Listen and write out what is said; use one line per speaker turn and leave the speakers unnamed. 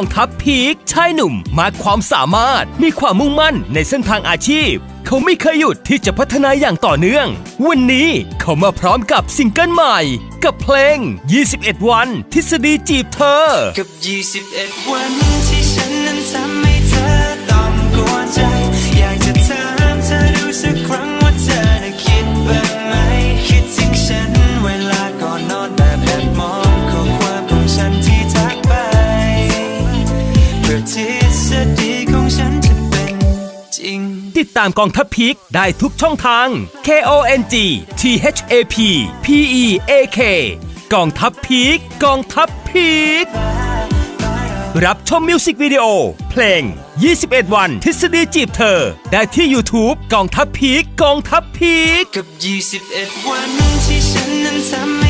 องทัพพีคชายหนุ่มมากความสามารถมีความมุ่งมั่นในเส้นทางอาชีพ เขาไม่เคยหยุดที่จะพัฒนาอย่างต่อเนื่อง วันนี้เขามาพร้อมกับซิงเกิลใหม่ กับเพลง 21 วัน ทฤษฎีจีบเธอ
กับ 21 วันที่ฉันนั้นทำไม ทฤษฎีของฉันจะเป็นจริง
ติดตามกองทัพพีคได้ทุกช่องทาง K O N G T H A P P E A K กองทัพพีคกองทัพพีค รับชมมิวสิกวิดีโอ เพลง 21 วันทฤษฎีจีบเธอ ได้ที่ YouTube กองทัพพีคกองทัพพีค
กับ 21 วันที่ฉันนั้นทำ